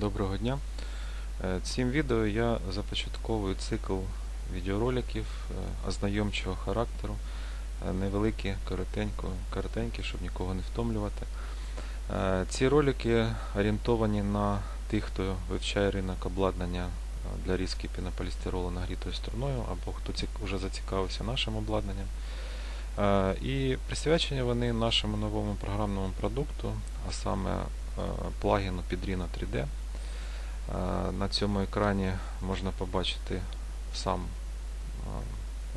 Доброго дня. Е, Цим відео я започатковую цикл відеороликів е, ознайомчого характеру, е, невеликі, коротенько, коротенькі, щоб нікого не втомлювати. Ці ролики орієнтовані на тих, хто вивчає ринок обладнання для різки пінополістиролу нагрітою струною, або хто вже зацікавився нашим обладнанням. І присвячені вони нашому новому програмному продукту, а саме плагіну Підріно 3D. На цьому екрані можна побачити сам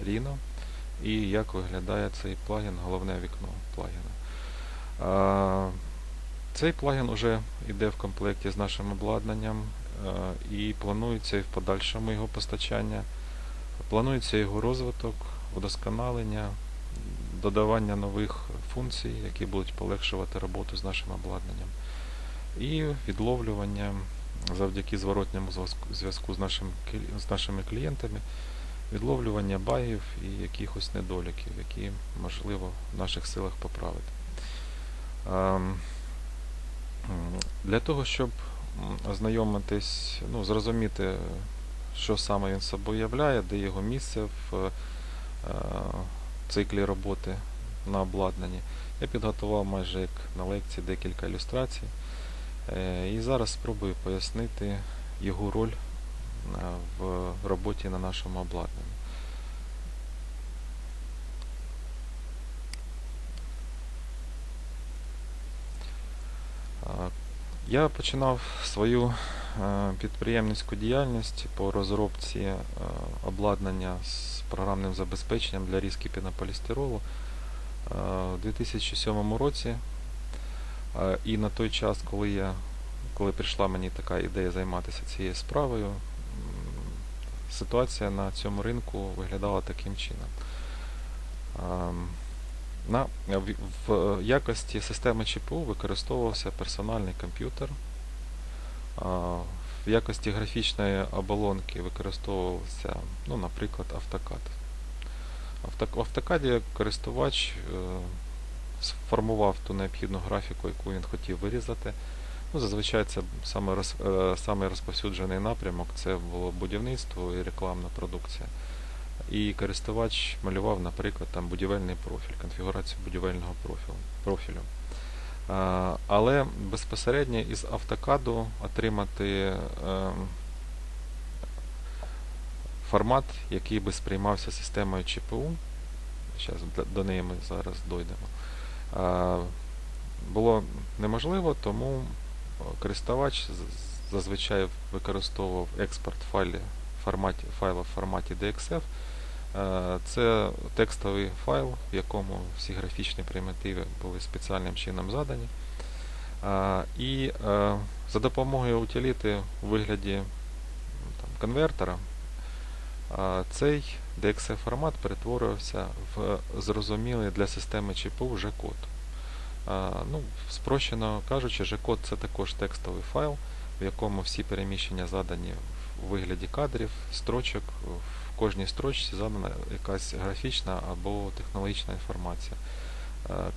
Rhino і як виглядає цей плагін, головне вікно плагіна. Цей плагін вже йде в комплекті з нашим обладнанням і планується і в подальшому його постачання. Планується його розвиток, вдосконалення, додавання нових функцій, які будуть полегшувати роботу з нашим обладнанням, і відловлювання завдяки зворотньому зв'язку- з, нашим, з нашими клієнтами, відловлювання багів і якихось недоліків, які можливо в наших силах поправити. Ем, Для того, щоб ознайомитись, ну, зрозуміти, що саме він собою являє, де його місце в е, циклі роботи на обладнанні, я підготував майже як на лекції декілька ілюстрацій. Е, І зараз спробую пояснити його роль в роботі на нашому обладнанні. Е, Я починав свою е, підприємницьку діяльність по розробці обладнання з програмним забезпеченням для різки пінополістиролу у 2007 році. І на той час, коли я коли прийшла мені така ідея займатися цією справою, ситуація на цьому ринку виглядала таким чином. На, в, в якості системи ЧПУ використовувався персональний комп'ютер. В якості графічної оболонки використовувався, ну, наприклад, автокад. Авто- В автокаді користувач е, сформував ту необхідну графіку, яку він хотів вирізати. Ну, зазвичай це саме, роз, е, саме розповсюджений напрямок це було будівництво і рекламна продукція. І користувач малював, наприклад, там будівельний профіль, конфігурацію будівельного профілю. профілю. А, Але безпосередньо із автокаду отримати ем, формат, який би сприймався системою ЧПУ. Зараз до неї ми зараз дойдемо. Було неможливо, тому користувач зазвичай використовував експорт файлі в форматі, файла в форматі DXF. Е, Це текстовий файл, в якому всі графічні примітиви були спеціальним чином задані. І е, за допомогою утиліти у вигляді м, там, конвертера цей DXF формат перетворювався в зрозумілий для системи ЧПУ вже код. Ну, спрощено кажучи, G-код це також текстовий файл, в якому всі переміщення задані в вигляді кадрів, строчок. В кожній строчці задана якась графічна або технологічна інформація.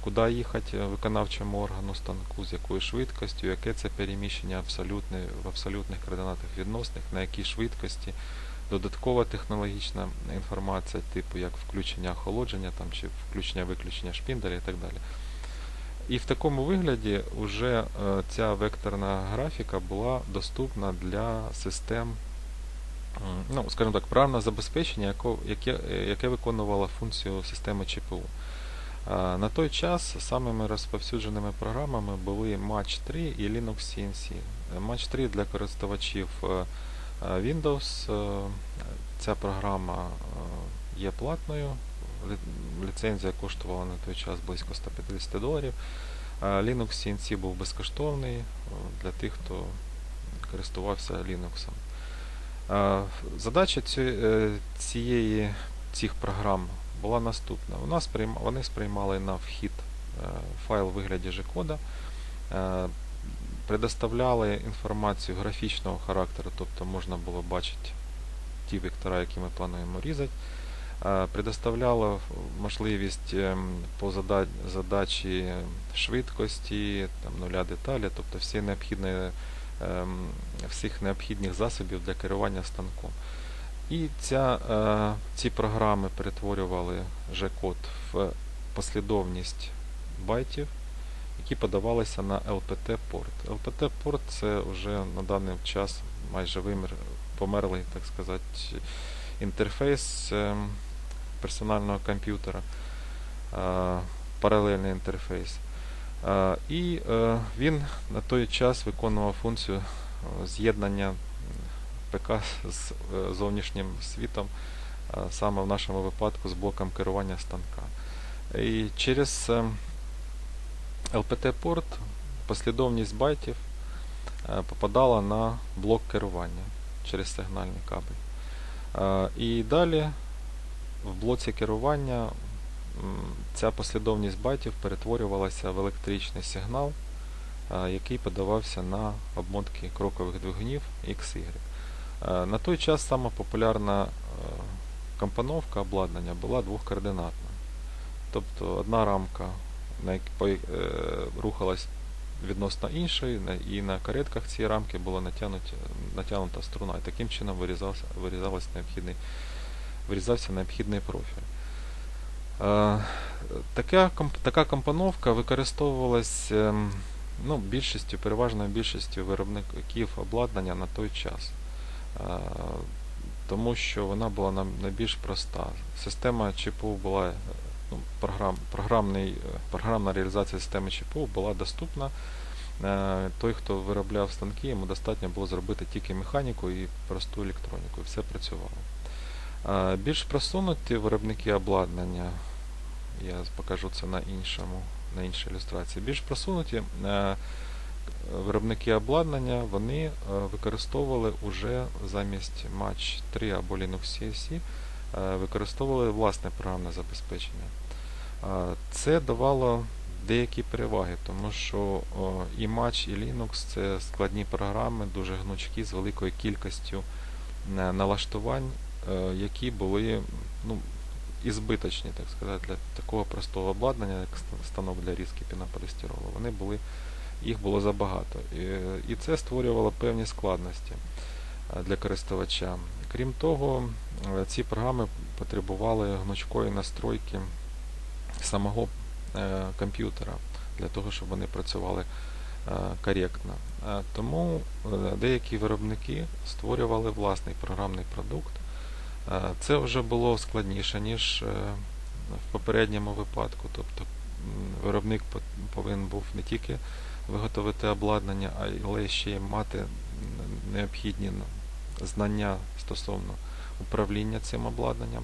Куди їхати виконавчому органу станку, з якою швидкістю, яке це переміщення абсолютне, в абсолютних координатах відносних, на якій швидкості, додаткова технологічна інформація, типу як включення охолодження там, чи включення-виключення шпінделя і так далі. І в такому вигляді вже е, ця векторна графіка була доступна для систем, ну, скажімо так, програмне забезпечення, яке, е, яке виконувало функцію системи ЧПУ. А, На той час самими розповсюдженими програмами були Match 3 і Linux CNC. Е, Match 3 для користувачів е, е, Windows. е, Ця програма е, є платною. Ліцензія коштувала на той час близько 150 доларів. Linux CNC був безкоштовний е, для тих, хто користувався Linux. Задача е, цієї, цих програм була наступна. Вони сприймали на вхід е, файл у вигляді G-кода, е, предоставляли інформацію графічного характеру, тобто можна було бачити ті вектора, які ми плануємо різати. Е, Предоставляла можливість ем, по задачі швидкості, там, нуля деталі, тобто всі необхідні ем, всіх необхідних засобів для керування станком. І ця, е, ці програми перетворювали G-код в послідовність байтів, які подавалися на LPT-порт. LPT-порт це вже на даний час майже вимір, померлий, так сказати, інтерфейс ем, персонального комп'ютера, е, паралельний інтерфейс. Е, І е, він на той час виконував функцію з'єднання ПК з зовнішнім світом, саме в нашому випадку з блоком керування станка. І через LPT-порт послідовність байтів е, попадала на блок керування через сигнальний кабель. Е, І далі в блоці керування ця послідовність байтів перетворювалася в електричний сигнал, е, який подавався на обмотки крокових двигунів XY. На той час сама популярна компоновка обладнання була двохкоординатна. Тобто одна рамка рухалась відносно іншої, і на каретках цієї рамки була натягнута, струна. І таким чином вирізався, вирізався необхідний, вирізався необхідний профіль. Е, Така, така компоновка використовувалась ем, ну, більшістю, переважною більшістю виробників обладнання на той час. Е, Тому що вона була найбільш проста. Система ЧПУ була е, ну, програм, програмний, е, програмна реалізація системи ЧПУ була доступна. Е, Той, хто виробляв станки, йому достатньо було зробити тільки механіку і просту електроніку, все працювало. Е, Більш просунуті виробники обладнання, я покажу це на іншому, на іншій ілюстрації. Більш просунуті виробники обладнання вони використовували уже замість Match 3 або Linux CSE, е, використовували власне програмне забезпечення. Е, Це давало деякі переваги, тому що і Match, і Linux це складні програми, дуже гнучкі, з великою кількістю е, налаштувань, е, які були ну, і збиточні, так сказати, для такого простого обладнання, як ст- станок для різки пінополістиролу. Вони були, їх було забагато. І, і це створювало певні складності е, для користувача. Крім того, е, ці програми потребували гнучкої настройки самого е, комп'ютера для того, щоб вони працювали е, коректно. Е, Тому е, деякі виробники створювали власний програмний продукт. Е, Це вже було складніше, ніж е, в попередньому випадку. Тобто виробник по- повинен був не тільки виготовити обладнання, але ще й мати необхідні знання стосовно управління цим обладнанням.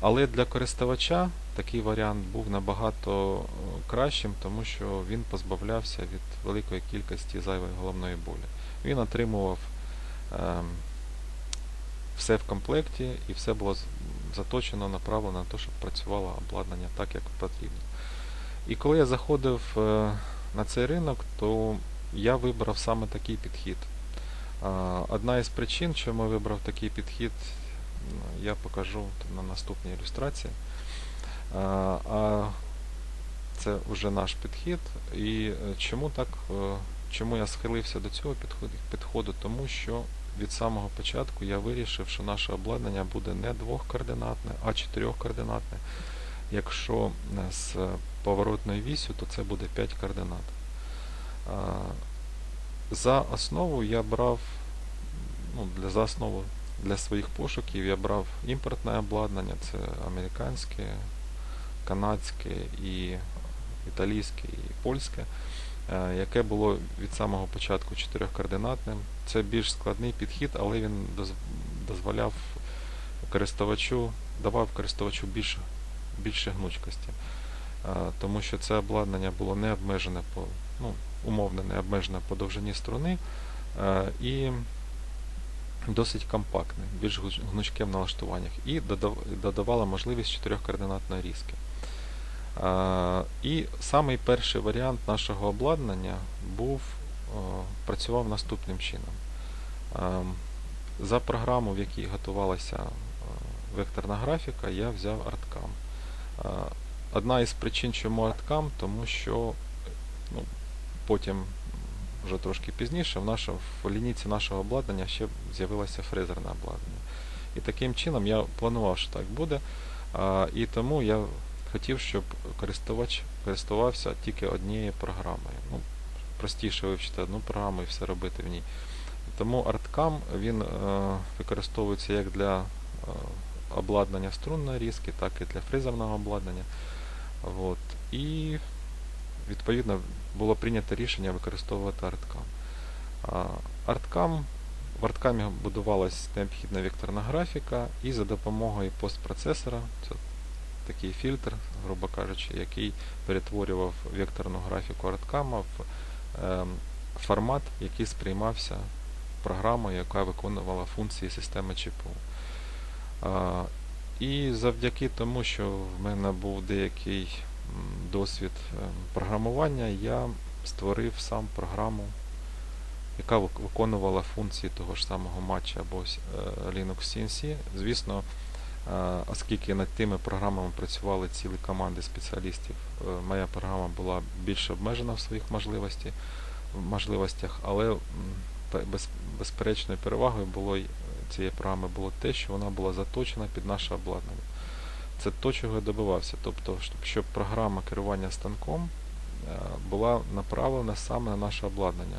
Але для користувача такий варіант був набагато е, кращим, тому що він позбавлявся від великої кількості зайвої головної болі. Він отримував ем, все в комплекті і все було заточено, направлено на те, щоб працювало обладнання так, як потрібно. І коли я заходив е, на цей ринок, то я вибрав саме такий підхід. Одна із причин, чому я вибрав такий підхід, я покажу на наступній ілюстрації. А, це вже наш підхід. І е, чому так, е, чому я схилився до цього підходу? підходу? Тому що від самого початку я вирішив, що наше обладнання буде не двохкоординатне, а чотирьохкоординатне. Якщо е, з поворотною вісю, то це буде 5 координат. За основу я брав, ну, для, за основу для своїх пошуків я брав імпортне обладнання, це американське, канадське і італійське і польське, е, яке було від самого початку чотирьохкоординатним. Це більш складний підхід, але він дозволяв користувачу, давав користувачу більше, більше гнучкості. Е, Тому що це обладнання було не обмежене по, ну, умовно не обмежене по довжині струни е, і досить компактне, більш гнучке в налаштуваннях, і додав- додавало можливість чотирьохкоординатної різки. Е, І самий перший варіант нашого обладнання був, е, працював наступним чином. За програму, в якій готувалася векторна графіка, я взяв. Е, Одна із причин, чому ArtCam, тому що ну, потім вже трошки пізніше в, нашому, в лінійці нашого обладнання ще з'явилося фрезерне обладнання. І таким чином я планував, що так буде. А, і тому я хотів, щоб користувач користувався тільки однією програмою. Ну, простіше вивчити одну програму і все робити в ній. Тому ArtCam він е, використовується як для е, обладнання струнної різки, так і для фрезерного обладнання. От. І відповідно було прийнято рішення використовувати ArtCam. А, ArtCam в ArtCam будувалась необхідна векторна графіка, і за допомогою постпроцесора, це такий фільтр, грубо кажучи, який перетворював векторну графіку ArtCam в ем, формат, який сприймався програмою, яка виконувала функції системи ЧПУ. І завдяки тому, що в мене був деякий досвід ем, програмування, я створив сам програму, яка виконувала функції того ж самого матча або е, Linux CNC. Звісно, е, оскільки над тими програмами працювали цілі команди спеціалістів, е, моя програма була більш обмежена в своїх можливості, можливостях, але без, безперечною перевагою було цієї програми було те, що вона була заточена під наше обладнання. Це то, чого я добивався. Тобто, щоб, програма керування станком е, була направлена саме на наше обладнання.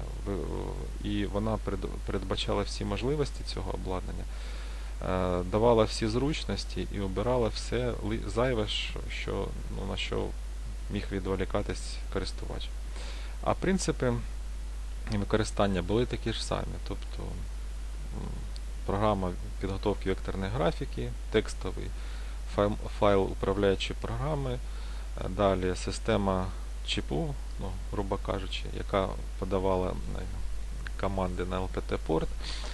І вона передбачала всі можливості цього обладнання, е, давала всі зручності і обирала все зайве, що, ну, на що міг відволікатись користувач. А принципи використання були такі ж самі. Тобто програма підготовки векторної графіки, текстовий файл, управляючої програми, е, далі система чіпу, ну, грубо кажучи, яка подавала е, команди на LPT-порт.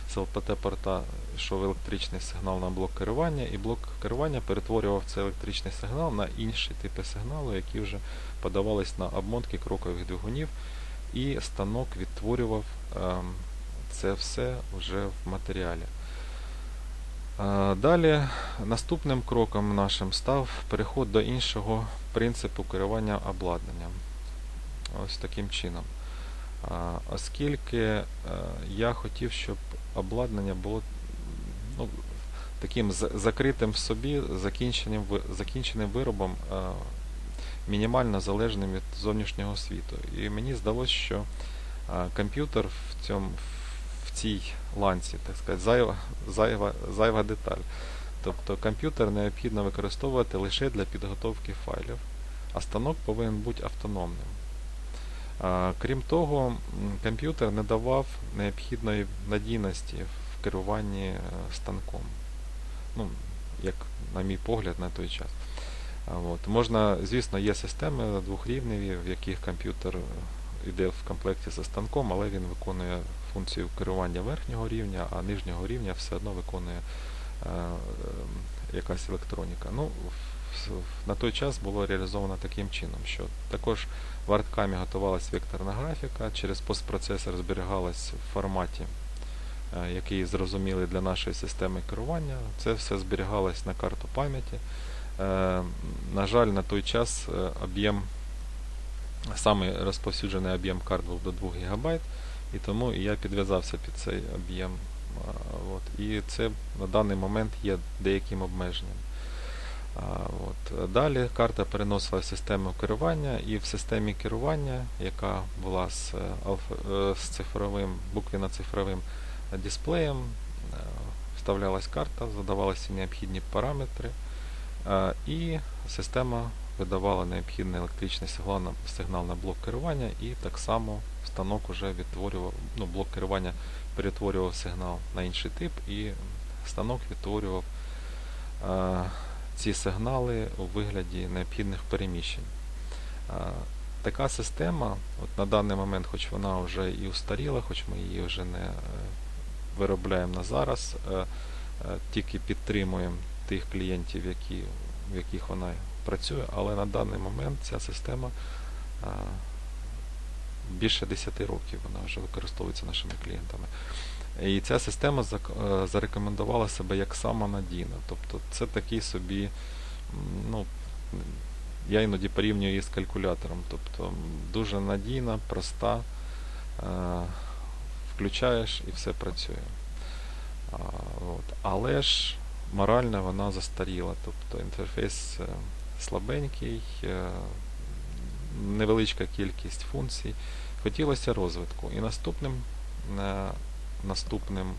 З LPT-порта йшов електричний сигнал на блок керування, і блок керування перетворював цей електричний сигнал на інші типи сигналу, які вже подавались на обмотки крокових двигунів, і станок відтворював ем, це все вже в матеріалі. Е, Далі наступним кроком нашим став переход до іншого принципу керування обладнанням. Ось таким чином. Оскільки е, я хотів, щоб обладнання було ну, таким закритим в собі, закінченим, закінченим виробом, е, мінімально залежним від зовнішнього світу. І мені здалося, що е, комп'ютер в цьому в цій ланці, так сказати, зайва, зайва, зайва деталь. Тобто комп'ютер необхідно використовувати лише для підготовки файлів, а станок повинен бути автономним. Крім того, комп'ютер не давав необхідної надійності в керуванні е, станком. Ну, як на мій погляд, на той час. От. Можна, звісно, є системи двохрівневі, в яких комп'ютер йде в комплекті зі станком, але він виконує функцію керування верхнього рівня, а нижнього рівня все одно виконує е, е, якась електроніка. Ну, на той час було реалізовано таким чином, що також в арткамі готувалася векторна графіка, через постпроцесор зберігалась в форматі, е, який зрозумілий для нашої системи керування. Це все зберігалось на карту пам'яті. Е, На жаль, на той час е, об'єм, самий розповсюджений об'єм карт був до 2 ГБ, і тому я підв'язався під цей об'єм. От. І це на даний момент є деяким обмеженням. От. Далі карта переносила в систему керування, і в системі керування, яка була з, е, е, з цифровим, буквенно-цифровим дисплеєм, е, вставлялась карта, задавалися необхідні параметри, і система видавала необхідний електричний сигнал на, сигнал на блок керування, і так само станок уже відтворював, ну, блок керування перетворював сигнал на інший тип, і станок відтворював е, ці сигнали у вигляді необхідних переміщень. Е, Така система, от на даний момент, хоч вона вже і устаріла, хоч ми її вже не е, виробляємо на зараз, е, е, тільки підтримуємо тих клієнтів, які, в яких вона працює, але на даний момент ця система е, більше 10 років вона вже використовується нашими клієнтами. І ця система е, зарекомендувала себе як самонадійна. Тобто це такий собі, ну, я іноді порівнюю її з калькулятором. Тобто дуже надійна, проста, включаєш і все працює. Але ж морально вона застаріла, тобто інтерфейс е, слабенький, е, невеличка кількість функцій. Хотілося розвитку. І наступним, е, наступним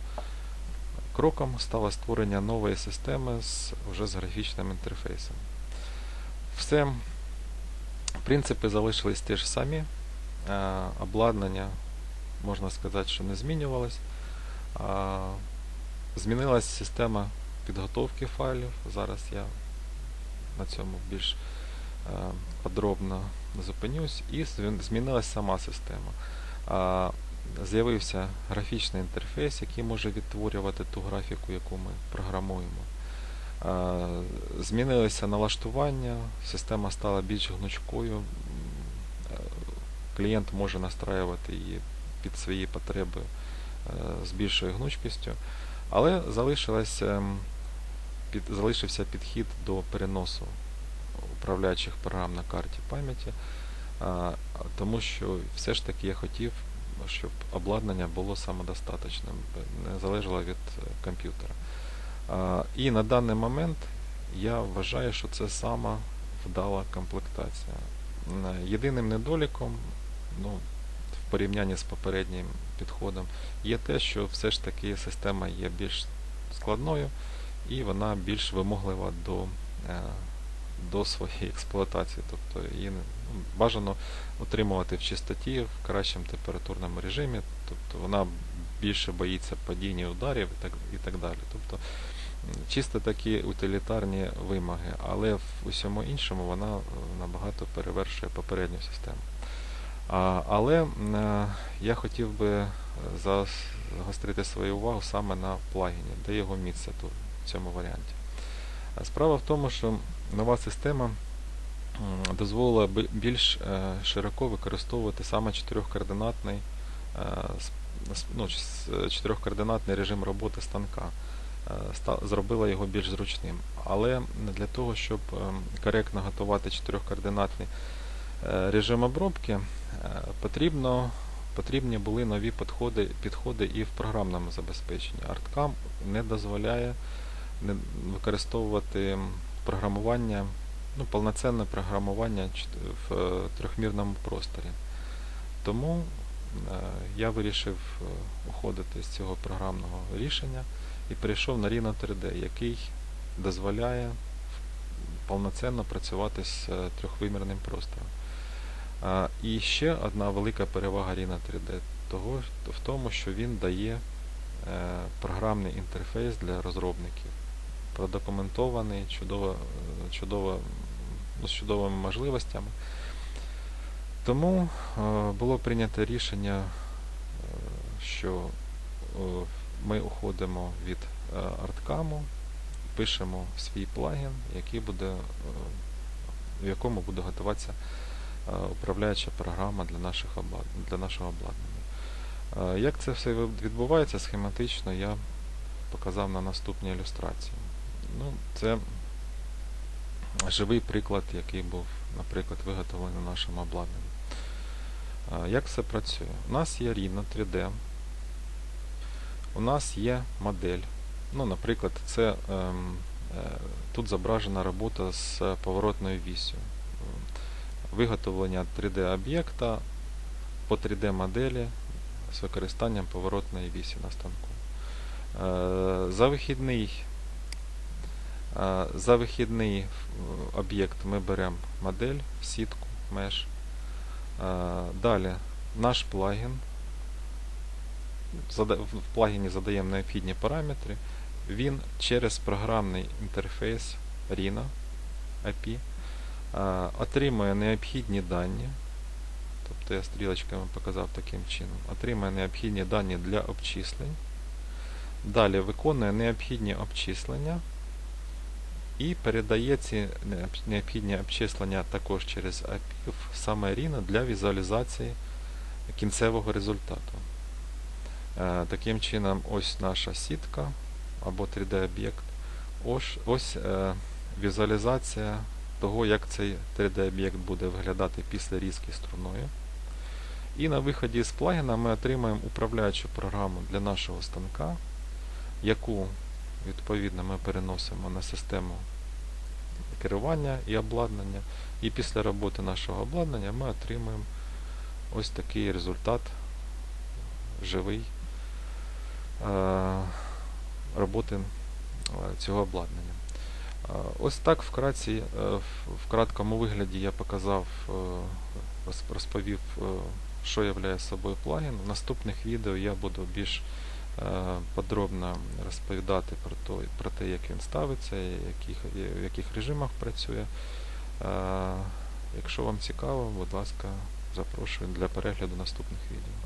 кроком стало створення нової системи з, вже з графічним інтерфейсом. Все, принципи залишились ті ж самі. Е, Обладнання, можна сказати, що не змінювалось. А, Змінилася система підготовки файлів. Зараз я на цьому більш е, подробно зупинюсь. І змінилася сама система. З'явився графічний інтерфейс, який може відтворювати ту графіку, яку ми програмуємо. А, Змінилися налаштування, система стала більш гнучкою. Е, Клієнт може настраювати її під свої потреби е, з більшою гнучкістю, але ем, залишився підхід до переносу управляючих програм на карті пам'яті, тому що все ж таки я хотів, щоб обладнання було самодостаточним, не залежало від е, комп'ютера. І на даний момент я вважаю, що це сама вдала комплектація. Єдиним недоліком, ну, в порівнянні з попереднім підходом, є те, що все ж таки система є більш складною і вона більш вимоглива до, е, до своєї експлуатації. Тобто її ну, бажано утримувати в чистоті, в кращому температурному режимі, тобто вона більше боїться падіння ударів і так, і так далі. Тобто чисто такі утилітарні вимоги, але в усьому іншому вона е, набагато перевершує попередню систему. А, але м, е, я хотів би е, загострити свою увагу саме на плагіні, де його місце тут, в цьому варіанті. А Справа в тому, що нова система дозволила більш е, широко використовувати саме чотирьохкоординатний, е, ну, чотирьохкоординатний режим роботи станка. Е, Зробила його більш зручним. Але для того, щоб коректно готувати чотирьохкоординатний режим обробки, потрібно, потрібні були нові підходи, підходи і в програмному забезпеченні. ArtCam не дозволяє використовувати програмування, ну, повноцінне програмування в е, трьохмірному просторі. Тому е, я вирішив е, уходити з цього програмного рішення і перейшов на Rhino 3D, який дозволяє повноцінно працювати з трьохвимірним простором. І ще одна велика перевага Rhino 3D того, в тому, що він дає програмний інтерфейс для розробників. Продокументований, чудово, чудово, з чудовими можливостями. Тому е, було прийнято рішення, е, що е, ми уходимо від арткаму, пишемо свій плагін, який буде, в якому буде готуватися управляюча програма для, наших для нашого обладнання. Як це все відбувається схематично, я показав на наступній ілюстрації. Ну, це живий приклад, який був, наприклад, виготовлений на нашому обладнанні. Е, Як все працює? У нас є Rhino 3D, у нас є модель. Ну, наприклад, це ем, е, тут зображена робота з поворотною вісю. Виготовлення 3D-об'єкта по 3D-моделі з використанням поворотної вісі на станку. Е, За вихідний, за вихідний е, об'єкт ми беремо модель, сітку, меш. Е, Далі наш плагін. В плагіні задаємо необхідні параметри. Він через програмний інтерфейс Rhino API е, отримує необхідні дані. Тобто я стрілочками показав таким чином. Отримує необхідні дані для обчислень. Далі виконує необхідні обчислення і передає ці необхідні обчислення також через API в саме Rhino для візуалізації кінцевого результату. Е, Таким чином, ось наша сітка або 3D-об'єкт. Ось, ось е, візуалізація того, як цей 3D-об'єкт буде виглядати після різки струною. І на виході з плагіна ми отримаємо управляючу програму для нашого станка, яку відповідно ми переносимо на систему керування і обладнання. І після роботи нашого обладнання ми отримуємо ось такий результат живий е, роботи е, цього обладнання. Е, Ось так вкратці, в- краткому вигляді я показав, розповів, що являє собою плагін. В наступних відео я буду більш подробно розповідати про то, про те, як він ставиться, яких, в яких режимах працює. Е, Якщо вам цікаво, будь ласка, запрошую для перегляду наступних відео.